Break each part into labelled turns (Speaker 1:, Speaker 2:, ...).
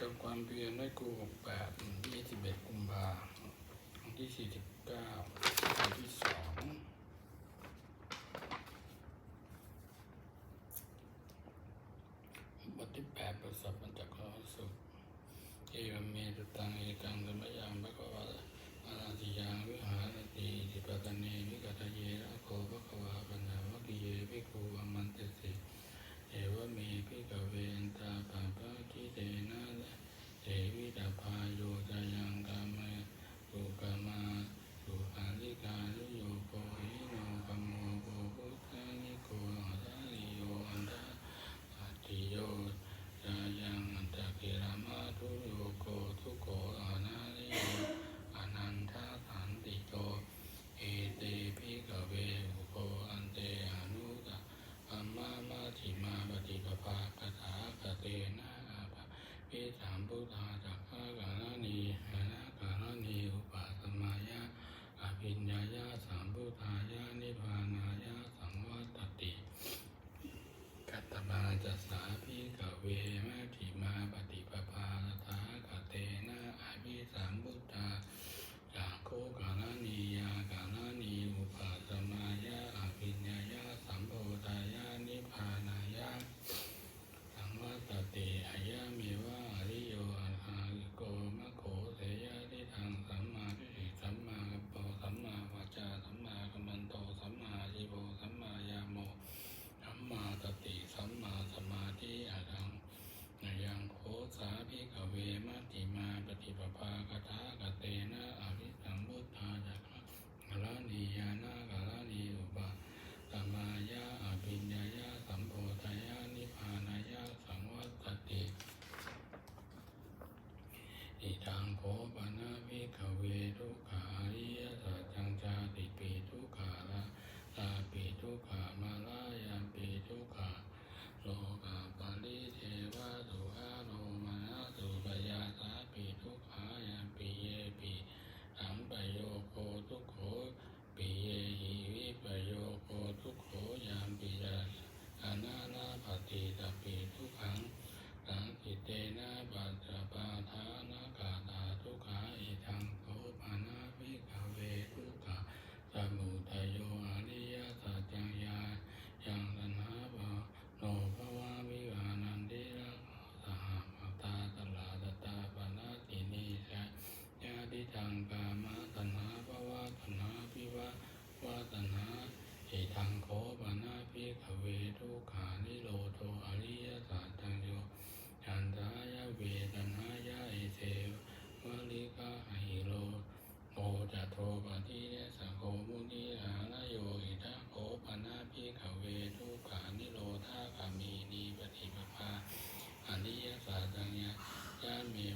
Speaker 1: ทำความเพียรได้กูหกแปดยี่สิบเอ็ดกุมภาที่สี่สิบเก้าที่สอง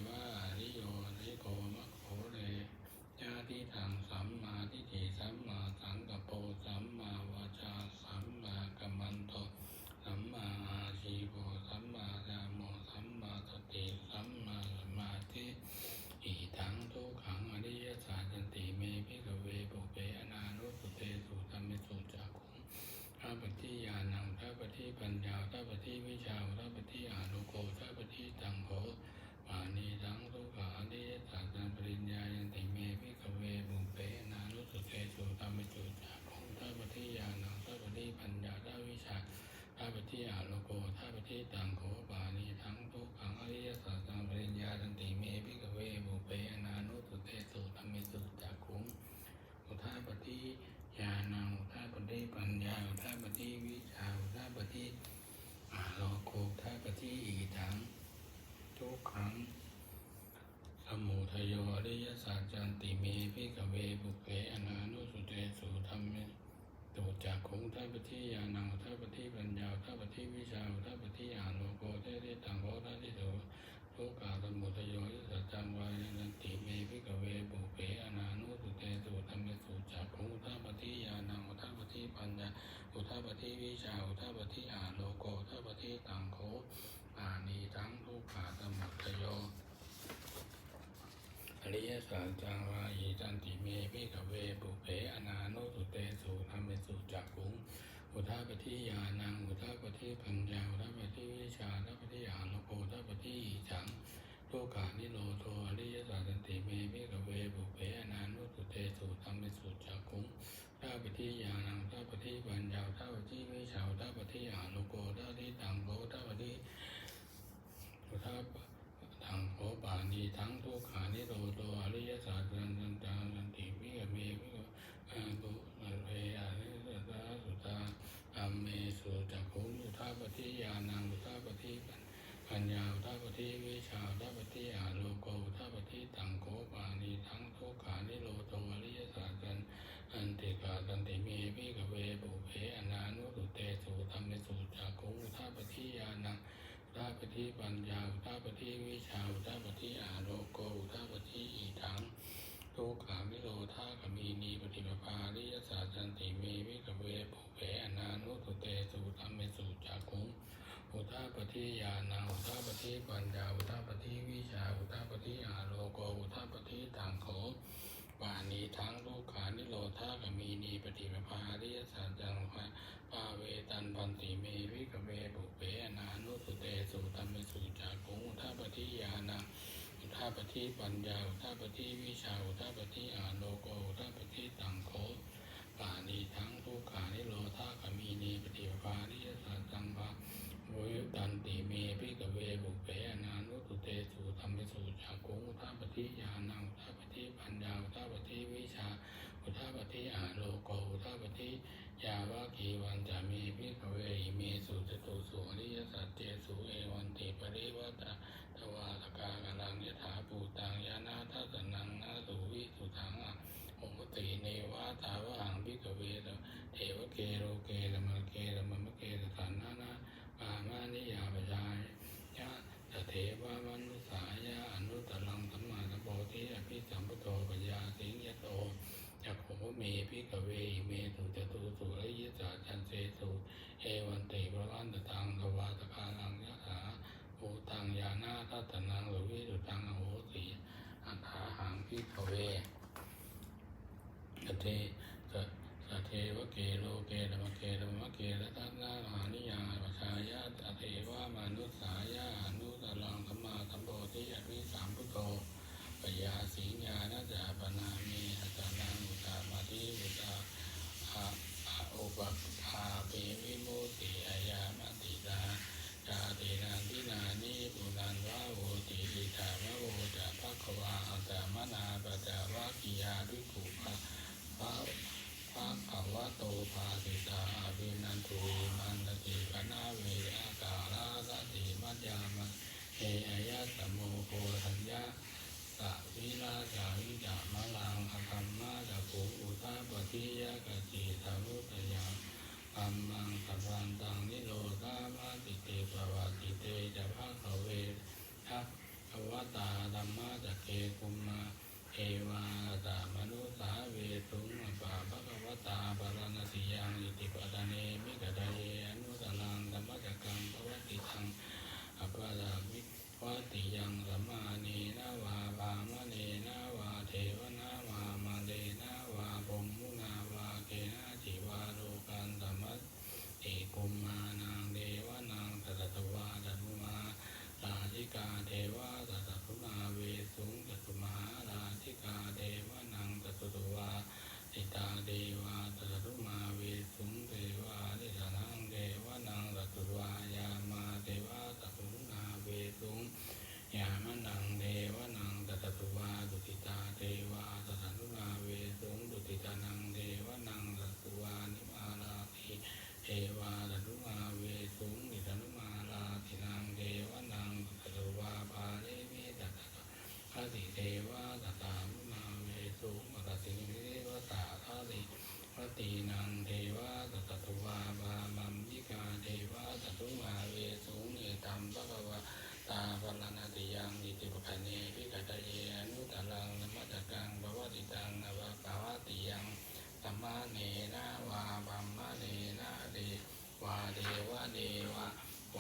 Speaker 1: มาริโยนิโกมะ ฏิญาณังท่าปฏิปัญญาท่าปฏิวิชาอุทาปฏิอาโลโกอุทาปฏิอีทังทุกครั้งสมุทโยอริยสัจจันติเมพิกเวบุเวอนานุสุเตสุธรรมเมตุจากคงท่าปฏิยานังท่าปฏิปัญญาท่าปฏิวิชาท่าปฏิอาโลโกเทติตังโกท่าทิโตทุกขาสมุทโยสัจจังวายนันติเมพิกเวบุเวอนานุสุเตสุธรรม ชาวทัปทิอาโลโกทัปทิตังโคปานีทั้งทุกขาสมุทโยอริยสัจจังวาหิจันติเมพิกเวปุเพอนาโนสุเตสุธรรมสุจักขุงอุทาปทิยานังอุทาปทิปัญญาอุทาปทิวิชาท ทุกขานิโรโทอริยสัจติเมมิกเวบุเปนานุสุเตสุธรรมิสุจักุงท้าปฏิยาณังท่าปฏิปัญญาท้าปฏิวิชาวท้าปฏิอานุโกท้าปฏิตังโกท้าปฏิท่าทังโกปานีทั้งทุกขานิโรโทอริยสัจจันจันจันติมิกเวบุเปอานุสุเตสุตาอเมสุจักุงท้าปฏิยาณัง ปัญญาทาปฏิวิชาทาปฏิอาโลโกทาปฏิตังโกปานีทั้งทุกขานิโรโตอริยสัจจันอันติกาตันติเมพิกเวปุเพอนานุตุเตสุธรรมสุจักขุทาปฏิญาณังอุทาปฏิปัญญาทาปฏิวิชาทาปฏิอาโลโกทาปฏิอีทังทุกขามิโลธากมีนีปฏิปภาริยสาจันติเมวิกเวปุเพอนานุตุเตสุธรรมเมสุจักขุงอุทาปฏิญาณังิปัญญาอุทาปฏิวิชาอุทาปฏิอาโลโกอุทาปฏิตังโขปานีทั้งทุกขานิโรธากมีนีปฏิปภาริยสาจังภาปาเวตันพันติเมวิกเวปุเพอนานุตุเตสุธรรมสุจักขุงอุทาปฏิญาณังอุทาปฏิปัญญาอุทาปฏิวิชาอุทาปฏิอาโลโกอุทาปฏิตังโคปานีทั้งทุกขานิโรธาขมีนีปฏิปภานิยสัจจังภา วุตันติเมพิกเวบุเปอนานุตุเตสุธรรมสุจักุงอุทาปฏิญาณังอุทาปฏิปัญญาอุทาปฏิวิชาอุทาปฏิอาโลโกอุทาปฏิยาวะกีวันจะมีพิกเวอิเมสุจตุสุอริยสัจเจสุเอวันติปริวัตะทวาสกากลังยถาภูตังยานาทัสนังนาสุวิสุทังอะโอติเนวาตาวะหังพิกเวเทวเกโรเกรมเกรมเกตสันนานาปามานิยาปชายยะตเทวามนุสายะอนุตตรังสัมมาสัมโพธิอภิสัมปโตปัญญาสิงยโตจักขุเมพิกเวอิเมสุจตุสุอริยสัจจันเสสุเอวันติพระวันตตังทวาสกาลังยถา ภูตังยา นาตัตนังหรือวิรุตังโหสีอัฏฐาหังพิกเวสเทสเทวเกโลเกธรรมเกธรรมเกรัตนาหานิยาปชายาตเทวามนุสายาอนุตลังธรรมาธรรมโพธิอภิสามพุทโธปยาสิญญาณจาปนามีอัตนังอุตตามาธิอุตตาอาอาอุปภาเปวิมุตติอายามติตา จาตินันทินานิปุนันวะโวติอิตามะโวจะภะคะวาอัตตมนาปะจาวะกิยาภิกขุภะภะภะคะวะโตภาสิตาอ ภิมันตติปนาเวอากาลาสติมัจยามะเออายะสมโมโพธัญญาสะวิลาจาวิจามะลังอคัมมาจะโกอุทาปฏิยะกจิทารุตยังอัมมังสัพันตังนิโรธามาติเตปวาติเตจะภาคเวทัพภวตาธรรมะจะเกกุมมาเอวาตามนุสาเวทุงปาภควตาปรณติยังอิ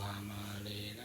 Speaker 1: 阿玛雷。